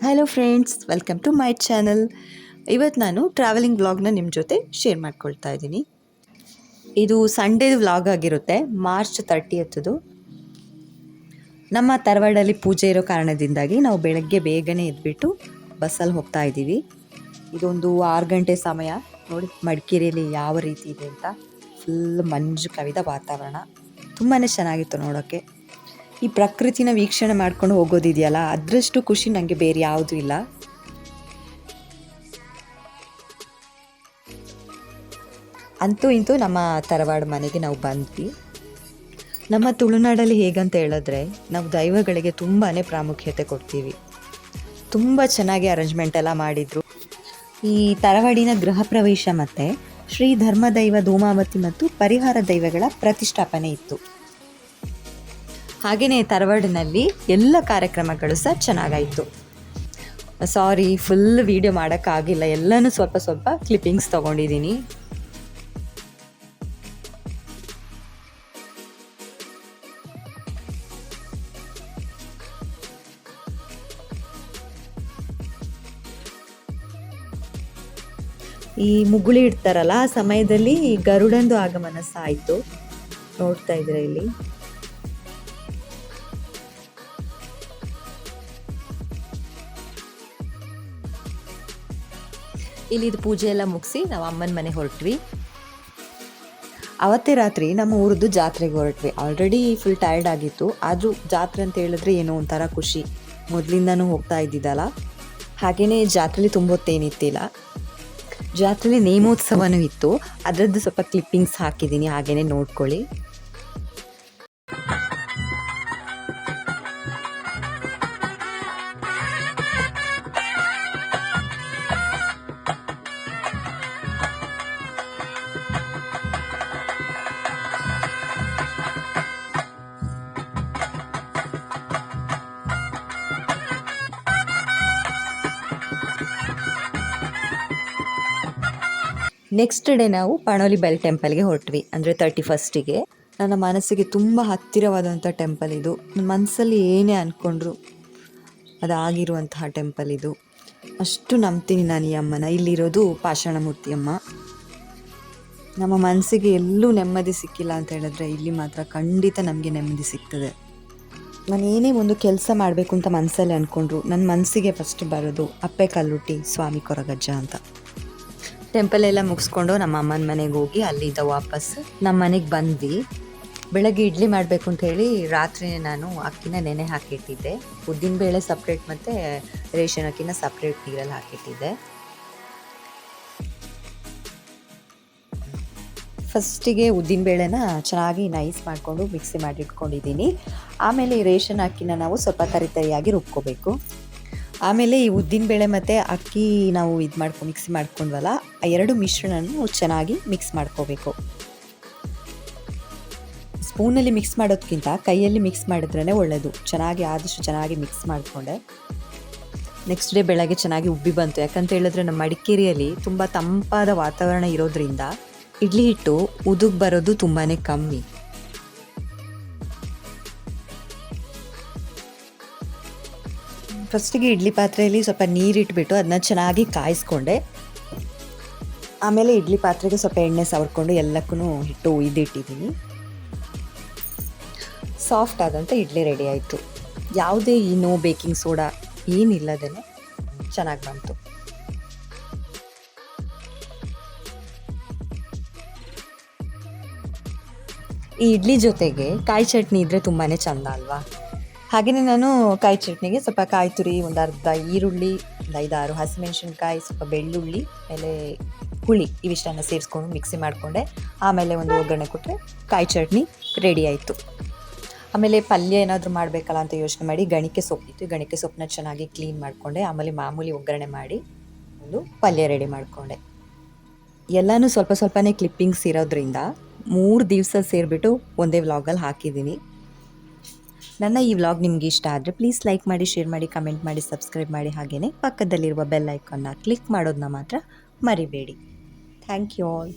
Hello friends welcome to my channel ಇವತ್ತು ನಾನು travelling ವ್ಲಾಗ್ನ ನಿಮ್ಮ ಜೊತೆ ಶೇರ್ ಮಾಡ್ಕೊಳ್ತಾ ಇದ್ದೀನಿ. ಇದು ಸಂಡೇ ವ್ಲಾಗ್ ಆಗಿರುತ್ತೆ ಮಾರ್ಚ್ ತರ್ಟಿ ಹತ್ತದು ನಮ್ಮ ತರವಾಡಲ್ಲಿ ಪೂಜೆ ಇರೋ ಕಾರಣದಿಂದಾಗಿ ನಾವು ಬೆಳಗ್ಗೆ ಬೇಗನೆ ಎದ್ಬಿಟ್ಟು ಬಸ್ಸಲ್ಲಿ ಹೋಗ್ತಾ ಇದ್ದೀವಿ. ಇದೊಂದು ಆರು ಗಂಟೆ ಸಮಯ. ನೋಡಿ, ಮಡಿಕೇರಿಯಲ್ಲಿ ಯಾವ ರೀತಿ ಇದೆ ಅಂತ. ಫುಲ್ ಮಂಜು ಕವಿದ ವಾತಾವರಣ. ತುಂಬಾ ಚೆನ್ನಾಗಿತ್ತು ನೋಡೋಕ್ಕೆ ಈ ಪ್ರಕೃತಿನ ವೀಕ್ಷಣೆ ಮಾಡ್ಕೊಂಡು ಹೋಗೋದಿದೆಯಲ್ಲ, ಅದರಷ್ಟು ಖುಷಿ ನನಗೆ ಬೇರೆ ಯಾವುದೂ ಇಲ್ಲ. ಅಂತೂ ಇಂತೂ ನಮ್ಮ ತರವಾಡ ಮನೆಗೆ ನಾವು ಬಂದ್ವಿ. ನಮ್ಮ ತುಳುನಾಡಲ್ಲಿ ಹೇಗಂತ ಹೇಳಿದ್ರೆ, ನಾವು ದೈವಗಳಿಗೆ ತುಂಬಾ ಪ್ರಾಮುಖ್ಯತೆ ಕೊಡ್ತೀವಿ. ತುಂಬ ಚೆನ್ನಾಗಿ ಅರೇಂಜ್ಮೆಂಟ್ ಎಲ್ಲ ಮಾಡಿದರು. ಈ ತರವಾಡಿನ ಗೃಹ ಪ್ರವೇಶ ಮತ್ತು ಶ್ರೀ ಧರ್ಮದೈವ ಧೂಮಾವತಿ ಮತ್ತು ಪರಿಹಾರ ದೈವಗಳ ಪ್ರತಿಷ್ಠಾಪನೆ ಇತ್ತು. ಹಾಗೆಯೇ ತರವಾಡಿನಲ್ಲಿ ಎಲ್ಲ ಕಾರ್ಯಕ್ರಮಗಳು ಸಹ ಚೆನ್ನಾಗಾಯಿತು. ಸಾರಿ ಫುಲ್ ವೀಡಿಯೋ ಮಾಡೋಕ್ಕಾಗಿಲ್ಲ. ಎಲ್ಲನೂ ಸ್ವಲ್ಪ ಸ್ವಲ್ಪ ಕ್ಲಿಪ್ಪಿಂಗ್ಸ್ ತೊಗೊಂಡಿದ್ದೀನಿ. ಈ ಮುಗುಳಿ ಇಡ್ತಾರಲ್ಲ, ಆ ಸಮಯದಲ್ಲಿ ಗರುಡಂದು ಆಗಮನ ಸಹ ಆಯಿತು. ನೋಡ್ತಾ ಇದ್ರೆ ಇಲ್ಲಿ. ಇಲ್ಲಿ ಇದು ಪೂಜೆ ಎಲ್ಲ ಮುಗಿಸಿ ನಾವು ಅಮ್ಮನ ಮನೆ ಹೊರಟ್ವಿ. ಅವತ್ತೇ ರಾತ್ರಿ ನಮ್ಮ ಊರದ್ದು ಜಾತ್ರೆಗೆ ಹೊರಟ್ವಿ. ಆಲ್ರೆಡಿ ಫುಲ್ ಟಯರ್ಡ್ ಆಗಿತ್ತು. ಆದರೂ ಜಾತ್ರೆ ಅಂತ ಹೇಳಿದ್ರೆ ಏನೋ ಒಂಥರ ಖುಷಿ. ಮೊದಲಿಂದನೂ ಹೋಗ್ತಾ ಇದ್ದಿದ್ದಲ್ಲ. ಹಾಗೆಯೇ ಜಾತ್ರೆಲಿ ತುಂಬೊತ್ತೇನಿತ್ತಿಲ್ಲ ಜಾತ್ರೆಲಿ ನೇಮೋತ್ಸವನೂ ಇತ್ತು. ಅದರದ್ದು ಸ್ವಲ್ಪ ಕ್ಲಿಪ್ಪಿಂಗ್ಸ್ ಹಾಕಿದ್ದೀನಿ. ಹಾಗೆಯೇ ನೋಡ್ಕೊಳ್ಳಿ. ನೆಕ್ಸ್ಟ್ ಡೇ ನಾವು ಪಣೋಲಿ ಬೆಲ್ ಟೆಂಪಲ್ಗೆ ಹೊರಟ್ವಿ, ಅಂದರೆ ತರ್ಟಿ ಫಸ್ಟಿಗೆ ನನ್ನ ಮನಸ್ಸಿಗೆ ತುಂಬ ಹತ್ತಿರವಾದಂಥ ಟೆಂಪಲ್ ಇದು. ನನ್ನ ಮನಸ್ಸಲ್ಲಿ ಏನೇ ಅಂದ್ಕೊಂಡ್ರು ಅದಾಗಿರುವಂತಹ ಟೆಂಪಲ್ ಇದು. ಅಷ್ಟು ನಂಬ್ತೀನಿ ನಾನು ಈ ಅಮ್ಮನ. ಇಲ್ಲಿರೋದು ಪಾಷಾಣಮೂರ್ತಿ ಅಮ್ಮ ನಮ್ಮ ಮನಸ್ಸಿಗೆ ಎಲ್ಲೂ ನೆಮ್ಮದಿ ಸಿಕ್ಕಿಲ್ಲ ಅಂತ ಹೇಳಿದ್ರೆ ಇಲ್ಲಿ ಮಾತ್ರ ಖಂಡಿತ ನಮಗೆ ನೆಮ್ಮದಿ ಸಿಗ್ತದೆ. ನಾನು ಏನೇ ಒಂದು ಕೆಲಸ ಮಾಡಬೇಕು ಅಂತ ಮನಸ್ಸಲ್ಲಿ ಅಂದ್ಕೊಂಡ್ರು ನನ್ನ ಮನಸ್ಸಿಗೆ ಫಸ್ಟ್ ಬರೋದು ಅಪ್ಪೆ ಕಲ್ಲುಟ್ಟಿ, ಸ್ವಾಮಿ ಕೊರಗಜ್ಜ ಅಂತ. ಟೆಂಪಲ್ ಎಲ್ಲ ಮುಗಿಸ್ಕೊಂಡು ನಮ್ಮ ಅಮ್ಮನ ಮನೆಗೆ ಹೋಗಿ ಅಲ್ಲಿಂದ ವಾಪಸ್ ನಮ್ಮ ಮನೆಗೆ ಬಂದ್ವಿ. ಬೆಳಗ್ಗೆ ಇಡ್ಲಿ ಮಾಡಬೇಕು ಅಂತ ಹೇಳಿ ರಾತ್ರಿ ನಾನು ಅಕ್ಕಿನ ನೆನೆ ಹಾಕಿಟ್ಟಿದ್ದೆ. ಉದ್ದಿನಬೇಳೆ ಸಪ್ರೇಟ್ ಮತ್ತು ರೇಷನ್ ಅಕ್ಕಿನ ಸಪ್ರೇಟ್ ನೀರಲ್ಲಿ ಹಾಕಿಟ್ಟಿದ್ದೆ. ಫಸ್ಟಿಗೆ ಉದ್ದಿನಬೇಳೆನ ಚೆನ್ನಾಗಿ ನೈಸ್ ಮಾಡಿಕೊಂಡು ಮಿಕ್ಸಿ ಮಾಡಿಟ್ಕೊಂಡಿದ್ದೀನಿ ಆಮೇಲೆ ರೇಷನ್ ಅಕ್ಕಿನ ನಾವು ಸ್ವಲ್ಪ ತರಿತರಿಯಾಗಿ ರುಬ್ಕೋಬೇಕು. ಆಮೇಲೆ ಈ ಉದ್ದಿನ ಬೇಳೆ ಮತ್ತು ಅಕ್ಕಿ ನಾವು ಇದು ಮಾಡ್ಕೊ ಮಿಕ್ಸ್ ಮಾಡ್ಕೊಂಡ್ವಲ್ಲ, ಆ ಎರಡು ಮಿಶ್ರಣವನ್ನು ಚೆನ್ನಾಗಿ ಮಿಕ್ಸ್ ಮಾಡ್ಕೋಬೇಕು. ಸ್ಪೂನಲ್ಲಿ ಮಿಕ್ಸ್ ಮಾಡೋದಕ್ಕಿಂತ ಕೈಯಲ್ಲಿ ಮಿಕ್ಸ್ ಮಾಡಿದ್ರೇ ಒಳ್ಳೆಯದು ಚೆನ್ನಾಗಿ ಆದಷ್ಟು ಚೆನ್ನಾಗಿ ಮಿಕ್ಸ್ ಮಾಡಿಕೊಂಡೆ. ನೆಕ್ಸ್ಟ್ ಡೇ ಬೆಳಗ್ಗೆ ಚೆನ್ನಾಗಿ ಉಬ್ಬಿ ಬಂತು. ಯಾಕಂತ ಹೇಳಿದ್ರೆ ನಮ್ಮ ಮಡಿಕೇರಿಯಲ್ಲಿ ತುಂಬ ತಂಪಾದ ವಾತಾವರಣ ಇರೋದ್ರಿಂದ, ಇಡ್ಲಿ ಹಿಟ್ಟು ಉದುಗ್ ಬರೋದು ತುಂಬಾ ಕಮ್ಮಿ. ಫಸ್ಟಿಗೆ ಇಡ್ಲಿ ಪಾತ್ರೆಯಲ್ಲಿ ಸ್ವಲ್ಪ ನೀರಿಟ್ಬಿಟ್ಟು ಅದನ್ನ ಚೆನ್ನಾಗಿ ಕಾಯಿಸ್ಕೊಂಡೆ. ಆಮೇಲೆ ಇಡ್ಲಿ ಪಾತ್ರೆಗೆ ಸ್ವಲ್ಪ ಎಣ್ಣೆ ಸವರ್ಕೊಂಡು ಎಲ್ಲಕ್ಕೂ ಹಿಟ್ಟು ಇದಿಟ್ಟಿದ್ದೀನಿ ಸಾಫ್ಟ್ ಆದಂಥ ಇಡ್ಲಿ ರೆಡಿ ಆಯಿತು. ಯಾವುದೇ ನೋ ಬೇಕಿಂಗ್ ಸೋಡಾ ಏನಿಲ್ಲದೇ ಚೆನ್ನಾಗಿ ಬಂತು. ಈ ಇಡ್ಲಿ ಜೊತೆಗೆ ಕಾಯಿ ಚಟ್ನಿ ಇದ್ದರೆ ತುಂಬಾ ಚೆಂದ ಅಲ್ವಾ? ಹಾಗೆಯೇ ನಾನು ಕಾಯಿ ಚಟ್ನಿಗೆ ಸ್ವಲ್ಪ ಕಾಯಿ ತುರಿ, ಒಂದು ಅರ್ಧ ಈರುಳ್ಳಿ, ಒಂದು ಐದಾರು ಹಸಿಮೆಣಸಿನ್ಕಾಯಿ, ಸ್ವಲ್ಪ ಬೆಳ್ಳುಳ್ಳಿ, ಆಮೇಲೆ ಹುಳಿ ಇವಿಷ್ಟನ್ನು ಸೇರಿಸ್ಕೊಂಡು ಮಿಕ್ಸಿ ಮಾಡಿಕೊಂಡೆ. ಆಮೇಲೆ ಒಂದು ಒಗ್ಗರಣೆ ಕೊಟ್ಟರೆ ಕಾಯಿ ಚಟ್ನಿ ರೆಡಿ ಆಯಿತು. ಆಮೇಲೆ ಪಲ್ಯ ಏನಾದರೂ ಮಾಡಬೇಕಲ್ಲ ಅಂತ ಯೋಚನೆ ಮಾಡಿ ಗಣಿಕೆ ಸೊಪ್ಪಿತ್ತು ಗಣಿಕೆ ಸೊಪ್ಪನ್ನ ಚೆನ್ನಾಗಿ ಕ್ಲೀನ್ ಮಾಡಿಕೊಂಡೆ. ಆಮೇಲೆ ಮಾಮೂಲಿ ಒಗ್ಗರಣೆ ಮಾಡಿ ಒಂದು ಪಲ್ಯ ರೆಡಿ ಮಾಡಿಕೊಂಡೆ. ಎಲ್ಲನೂ ಸ್ವಲ್ಪ ಸ್ವಲ್ಪನೇ ಕ್ಲಿಪ್ಪಿಂಗ್ಸ್ ಇರೋದ್ರಿಂದ ಮೂರು ದಿವಸ ಸೇರಿಬಿಟ್ಟು ಒಂದೇ ವ್ಲಾಗಲ್ಲಿ ಹಾಕಿದ್ದೀನಿ. ನನ್ನ ಈ ವ್ಲಾಗ್ ನಿಮಗೆ ಇಷ್ಟ ಆದರೆ ಪ್ಲೀಸ್ ಲೈಕ್ ಮಾಡಿ ಶೇರ್ ಮಾಡಿ ಕಮೆಂಟ್ ಮಾಡಿ ಸಬ್ಸ್ಕ್ರೈಬ್ ಮಾಡಿ ಹಾಗೆಯೇ ಪಕ್ಕದಲ್ಲಿರುವ ಬೆಲ್ ಐಕಾನ್ನ ಕ್ಲಿಕ್ ಮಾಡೋದನ್ನ ಮಾತ್ರ ಮರಿಬೇಡಿ. Thank you all